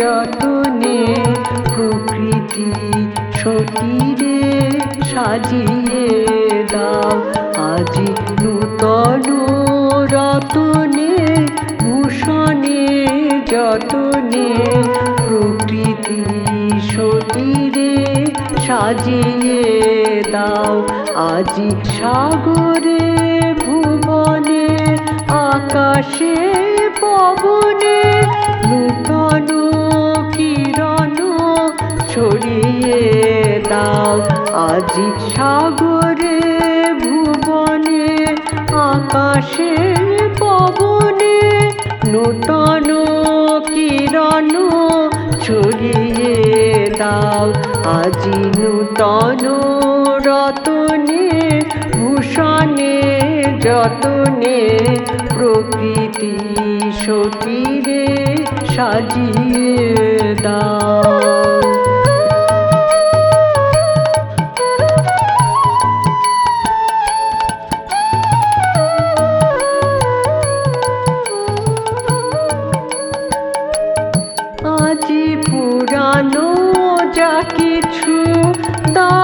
যতনে প্রকৃতি সতীরে সাজিয়ে দাও। আজি নূতন রতনে, ভূষণে যতনে প্রকৃতি সতীরে সাজিয়ে দাও। আজি সাগরে ভুবনে, আকাশে পবনে ছড়িয়ে দাও। আজি সাগরে ভুবনে আকাশে পবনে, নূতন কিরণ ছড়িয়ে দাও। আজি নূতন রতনে, ভূষণে যতনে, প্রকৃতি সতীরে সাজিয়ে দাও। দাও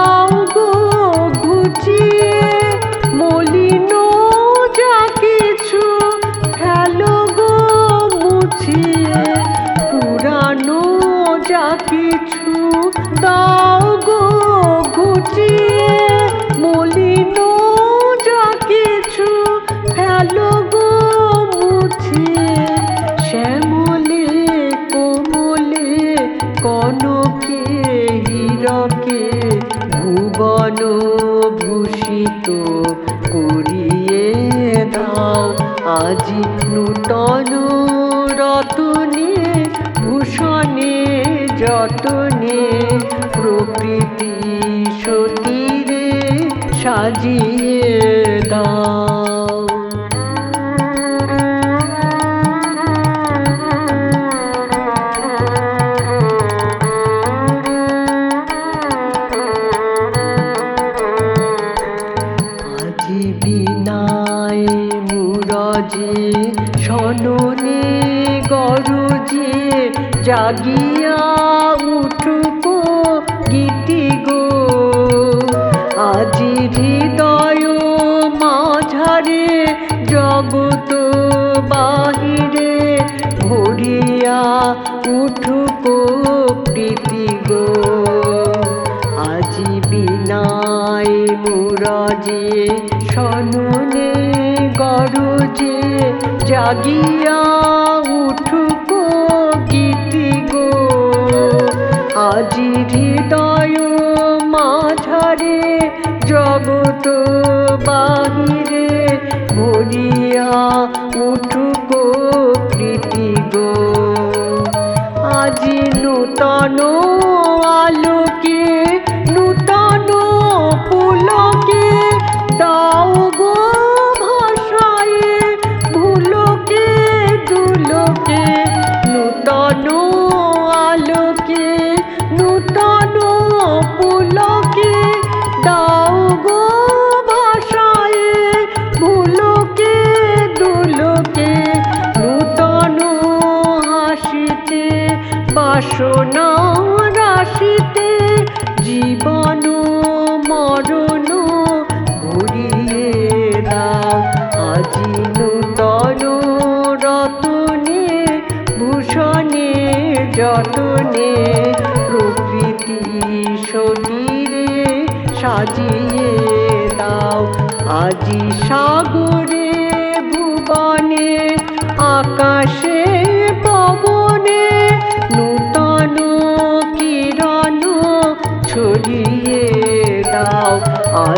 করিয়ে দাও। আজি নূতন রতনে ভূষণে যতনে প্রকৃতি সতীরে সাজিয়ে দাও। মুরজে সননে গরজে জাগিয়া উঠুক গীতি গো। আজি হৃদয় মাঝারে জগত বাহিরে ভরিয়া উঠুকো জাগিয়া উঠুকো গীতি গো। আজি হৃদয় মাঝারে জগত বাহিরে ভরিয়া উঠুকো প্রীতি গো। আজি নূতন বাসনা রাশিতে জীবন মরণ ভরিয়ে দাও আজি নূতন রতনে, ভূষণে, যতনে, প্রকৃতি শরীরে সাজিয়ে দাও আজি সাগরে, ভুবনে, আকাশে, পবনে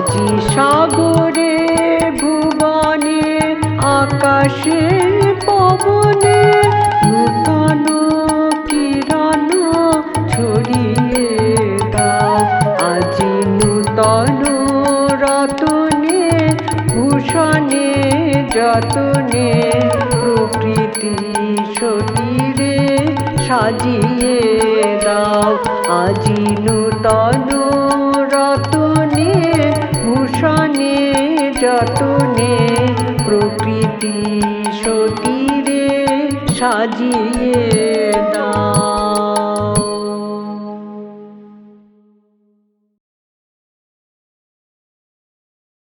আজি সাগরে, ভুবনে, আকাশে, পবনে নূতন কিরণ ছড়িয়ে দাও। আজি নূতন রতনে, ভূষণে যতনে প্রকৃতি সতীরে সাজিয়ে দাও। আজি নূতন যতনে প্রকৃতি সতীরে সাজিয়ে দা